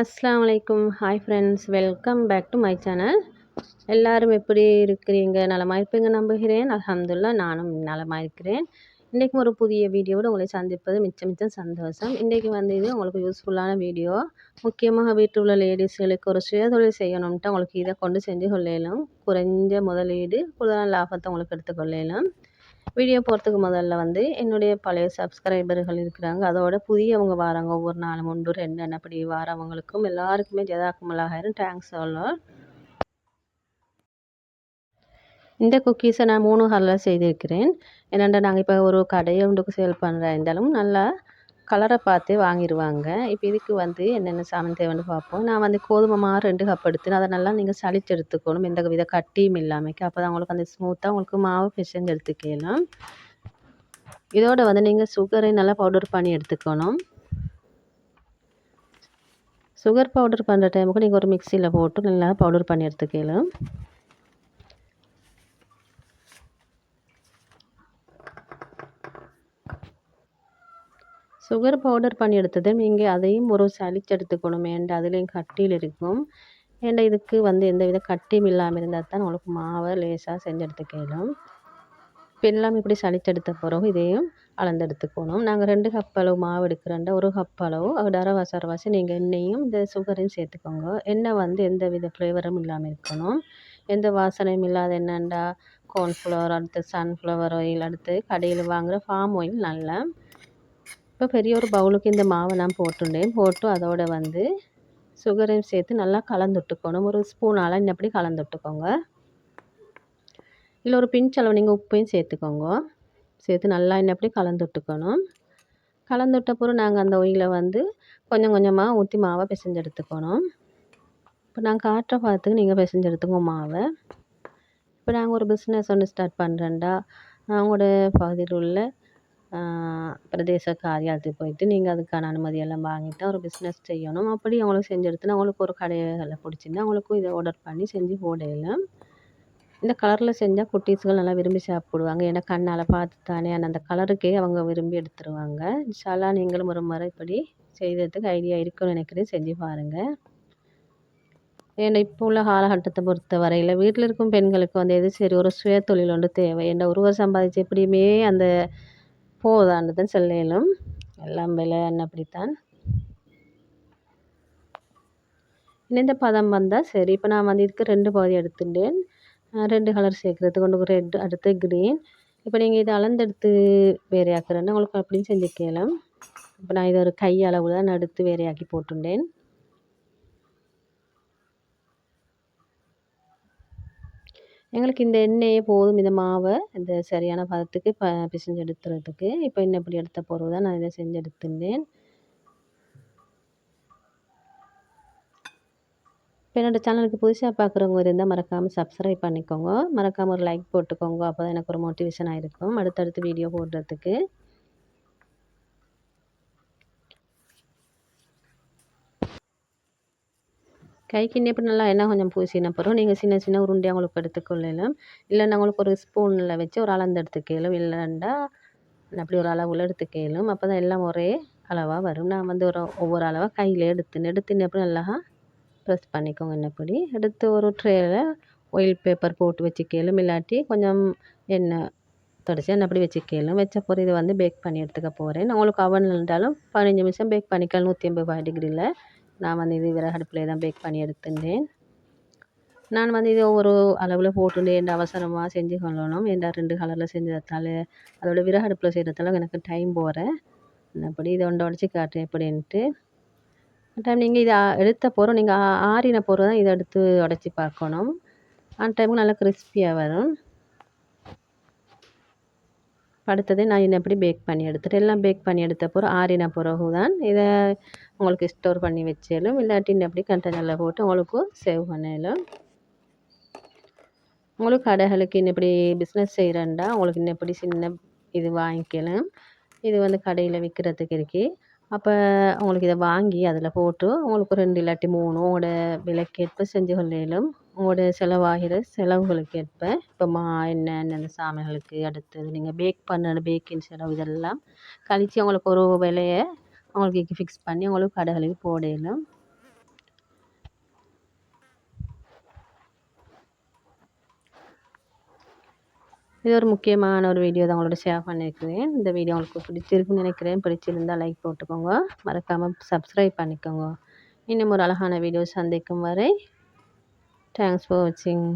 அஸ்லாம் வலைக்கும் hi friends welcome back to my channel எல்லோரும் எப்படி இருக்கிறீங்க? நலமாக இருப்பீங்க நம்புகிறேன். அலமதுல்லா நானும் நலமாக இருக்கிறேன். இன்றைக்கும் ஒரு புதிய வீடியோவோடு உங்களை சந்திப்பது மிச்சம் மிச்சம் சந்தோஷம். இன்றைக்கி வந்து இது உங்களுக்கு யூஸ்ஃபுல்லான வீடியோ. முக்கியமாக வீட்டில் உள்ள லேடிஸ்களுக்கு ஒரு சுயதொழில் செய்யணும்ட்டு உங்களுக்கு இதை கொண்டு செஞ்சு கொள்ளலாம் குறைஞ்ச முதலீடு கூடுதலான லாபத்தை உங்களுக்கு எடுத்துக்கொள்ளலாம் வீடியோ போகிறதுக்கு முதல்ல வந்து என்னுடைய பழைய சப்ஸ்கிரைபர்கள் இருக்கிறாங்க. அதோட புதியவங்க வராங்க. ஒவ்வொரு நாளும் ஒன்று ரெண்டு அப்படி வரவங்களுக்கும் எல்லாருக்குமே ஜதாக்குமலாயிரம் தேங்க்ஸ் சொல்லலாம் இந்த குக்கீஸை நான் மூணு ஹாலில் செய்திருக்கிறேன். என்னென்னா நாங்கள் இப்போ ஒரு கடையை ஒன்றுக்கு சேல் பண்ணுற இருந்தாலும் நல்லா கலரை பார்த்து வாங்கிடுவாங்க இப்போ இதுக்கு வந்து என்னென்ன சாமான் தேவைன்னு பார்ப்போம். நான் வந்து கோதுமை மாவு ரெண்டு கப் எடுத்துன்னு அதை நல்லா நீங்கள் சளிச்சு எடுத்துக்கணும். எந்த வித கட்டியும் இல்லாமல் அப்போ தான் உங்களுக்கு அந்த ஸ்மூத்தாக உங்களுக்கு மாவு பிசைஞ்சு எடுத்துக்கலாம். இதோட வந்து நீங்கள் சுகரை நல்லா பவுடர் பண்ணி எடுத்துக்கணும். சுகர் பவுடர் பண்ணுற டைமுக்கு நீங்கள் ஒரு மிக்சியில் போட்டு நல்லா பவுடர் பண்ணி எடுத்துக்கலாம். சுகர் பவுடர் பண்ணி எடுத்தது. நீங்கள் அதையும் ஒரு சளிச்சு எடுத்துக்கணும். ஏன்டா அதுலேயும் கட்டியில் இருக்கும். ஏன்டா இதுக்கு வந்து எந்த வித கட்டியும் இல்லாமல் இருந்தால் தான் உங்களுக்கு மாவை லேசாக செஞ்சு எடுத்துக்கலாம் இப்போ எல்லாம் இப்படி சளிச்சு எடுத்த பிறகு இதையும் அளந்து எடுத்துக்கணும். நாங்கள் ரெண்டு கப் அளவு மாவு எடுக்கிறோண்டா ஒரு கப் அளவு அது அரைவாசி நீங்கள் எண்ணெயும் இந்த சுகரையும் சேர்த்துக்கோங்க. எண்ணெய் வந்து எந்த வித ஃப்ளேவரும் இல்லாமல் இருக்கணும். எந்த வாசனையும் இல்லாத எண்ணெண்டா கார்ன்ஃப்ளவர் அடுத்து சன்ஃப்ளவர் ஆயில் அடுத்து கடையில் வாங்குகிற ஃபார்ம் ஆயில் நல்லா இப்போ பெரிய ஒரு பவுலுக்கு இந்த மாவை நான் போட்டுட்டேன் போட்டு அதோட வந்து சுகரையும் சேர்த்து நல்லா கலந்துட்டுக்கணும். ஒரு ஸ்பூனால் இன்னப்படி கலந்துட்டுக்கோங்க. இல்லை ஒரு பிஞ்ச் அளவு நீங்கள் உப்பையும் சேர்த்துக்கோங்க. சேர்த்து நல்லா இன்னப்படி கலந்துட்டுக்கணும். கலந்துட்ட பிறகு நாங்கள் அந்த ஒயிலை வந்து கொஞ்சம் கொஞ்சமாக ஊற்றி மாவை பிசைஞ்சு எடுத்துக்கணும் இப்போ நான் காட்டுற பார்த்துக்கு நீங்கள் பிசைஞ்சு மாவை. இப்போ நாங்கள் ஒரு பிஸ்னஸ் ஒன்று ஸ்டார்ட் பண்ணுறேன்டா. அவங்களோட பகுதியில் உள்ள பிரதேச காரியாலயத்துக்கு போயிட்டு நீங்கள் அதுக்கான அனுமதியெல்லாம் வாங்கிட்டு ஒரு பிஸ்னஸ் செய்யணும். அப்படி அவங்களுக்கு செஞ்சு அவங்களுக்கு ஒரு கடைகளை பிடிச்சிருந்தா அவங்களுக்கும் இதை ஆர்டர் பண்ணி செஞ்சு போடலாம் இந்த கலரில் செஞ்சால் குட்டீஸ்கள் நல்லா விரும்பி சாப்பிடுவாங்க. ஏன்னா கண்ணால் பார்த்து தானே அந்த கலருக்கே அவங்க விரும்பி எடுத்துருவாங்க. இன்ஷால்லா நீங்களும் ஒரு முறை இப்படி செய்கிறதுக்கு ஐடியா இருக்குன்னு நினைக்கிறேன். செஞ்சு பாருங்கள் ஏன்னா இப்போ உள்ள காலகட்டத்தை பொறுத்த வரையில் வீட்டில் இருக்கும் பெண்களுக்கு வந்து எது சரி ஒரு சுய தொழில் ஒன்று தேவை. ஏன்னா ஒருவர் சம்பாதிச்சு எப்படியுமே அந்த போதாண்டுதான் சொல்ல இயலும் எல்லாம் விலை அப்படித்தான். இந்த பதம் வந்தால் சரி. இப்போ நான் வந்து இதுக்கு ரெண்டு பகுதி எடுத்துட்டேன். ரெண்டு கலர் சேர்க்குறதுக்கு ஒன்று ரெட் அடுத்து க்ரீன் இப்போ நீங்கள் இதை அளந்தெடுத்து வேறையாக்குறேன்னா உங்களுக்கு அப்படின்னு செஞ்சுக்கலாம் இப்போ நான் இதை ஒரு கை அளவு தான் எடுத்து வேறையாக்கி போட்டுட்டேன். எங்களுக்கு இந்த எண்ணெயே போதும். இந்த மாவை இந்த சரியான பதத்துக்கு ப பிசைஞ்சு எடுத்துறதுக்கு. இப்போ இன்னும் இப்படி எடுத்த பொருள் தான் நான் இதை செஞ்சு எடுத்துருந்தேன். இப்போ என்னோடய சேனலுக்கு புதுசாக பார்க்குறவங்க இருந்தால் மறக்காமல் சப்ஸ்கிரைப் பண்ணிக்கோங்க. மறக்காமல் ஒரு லைக் போட்டுக்கோங்க. அப்போ தான் எனக்கு ஒரு மோட்டிவேஷனாக இருக்கும். அடுத்தடுத்து வீடியோ போடுறதுக்கு. கைக்கு இப்படி நல்லா கொஞ்சம் பூசின பிறகு நீங்கள் சின்ன சின்ன உருண்டையாக உங்களுக்கு எடுத்துக்கொள்ளலாம். இல்லைன்னா உங்களுக்கு ஒரு ஸ்பூனில் வச்சு ஒரு அளந்து எடுத்துக்கலும். இல்லைண்டா அப்படி ஒரு அளவில் எடுத்துக்கலும். அப்போ தான் எல்லாம் ஒரே அளவாக வரும். நான் வந்து ஒரு ஒவ்வொரு அளவாக கையில் எடுத்துன்னு எடுத்துன்னு நல்லா ப்ரெஸ் பண்ணிக்கோங்க என்னப்படி எடுத்து ஒரு ட்ரேயில் ஒயில் பேப்பர் போட்டு வச்சுக்கலும். இல்லாட்டி கொஞ்சம் எண்ணெய் தொடச்சி அப்படி வச்சுக்கலும். வச்ச பிறகு இதை வந்து பேக் பண்ணி எடுத்துக்க போகிறேன் உங்களுக்கு அவன் இருந்தாலும் பதினஞ்சு நிமிஷம் பேக் பண்ணிக்கலாம். நூற்றி ஐம்பது டிகிரியில் நான் வந்து இது விறகு அடுப்பில் தான் பேக் பண்ணி எடுத்துட்டேன் நான் வந்து இது ஒவ்வொரு அளவில் போட்டுட்டு எந்த அவசரமாக செஞ்சு கொள்ளணும். எந்த ரெண்டு கலரில் செஞ்சதால் அதோட விறகு அடுப்பில் செய்கிறதால எனக்கு டைம் போகிறேன் அப்படி இதை ஒன்று உடச்சி காட்டுறேன் எப்படின்ட்டு. டைம் நீங்கள் இதை எடுத்த பொருள் நீங்கள் ஆறின பொருள் தான் இதை எடுத்து உடச்சி பார்க்கணும். அந்த டைமுக்கு நல்லா கிறிஸ்பியாக வரும். அடுத்தது நான் இன்னும் எப்படி பேக் பண்ணி எடுத்துகிட்டு எல்லாம் பேக் பண்ணி எடுத்த பிறகு ஆறின பிறகு தான் இதை உங்களுக்கு ஸ்டோர் பண்ணி வச்சாலும் இல்லாட்டி இன்னும் எப்படி கண்டெய்னரில் போட்டு உங்களுக்கு சேவ் பண்ணலும். உங்களுக்கு கடைகளுக்கு இன்னும் இப்படி பிஸ்னஸ் செய்கிறேன்டா உங்களுக்கு இன்னும் எப்படி சின்ன இது வாங்கிக்கலாம். இது வந்து கடையில் விற்கிறதுக்கு இருக்குது அப்போ உங்களுக்கு இதை வாங்கி அதில் போட்டு உங்களுக்கு ரெண்டு இல்லாட்டி மூணு உங்களோட விலைக்கேற்ப செஞ்சு கொள்ளையிலும் உங்களோட செலவாகிற செலவுகளுக்கு ஏற்ப இப்போ மா எண்ணெய் அந்த சாமான்களுக்கு அடுத்தது நீங்கள் பேக் பண்ண பேக்கிங் செலவு இதெல்லாம் கழித்து உங்களுக்கு ஒரு விலைய உங்களுக்கு ஃபிக்ஸ் பண்ணி உங்களுக்கு கடைகளுக்கு போடையிலும் இது ஒரு முக்கியமான ஒரு வீடியோ தான் உங்களோட ஷேர் பண்ணியிருக்கிறேன். இந்த வீடியோ உங்களுக்கு பிடிச்சிருக்குன்னு நினைக்கிறேன். பிடிச்சிருந்தால் லைக் போட்டுக்கோங்க. மறக்காமல் சப்ஸ்கிரைப் பண்ணிக்கோங்க. இன்னும் ஒரு அழகான வீடியோ சந்திக்கும் வரை தேங்க்ஸ் ஃபார் வாட்சிங்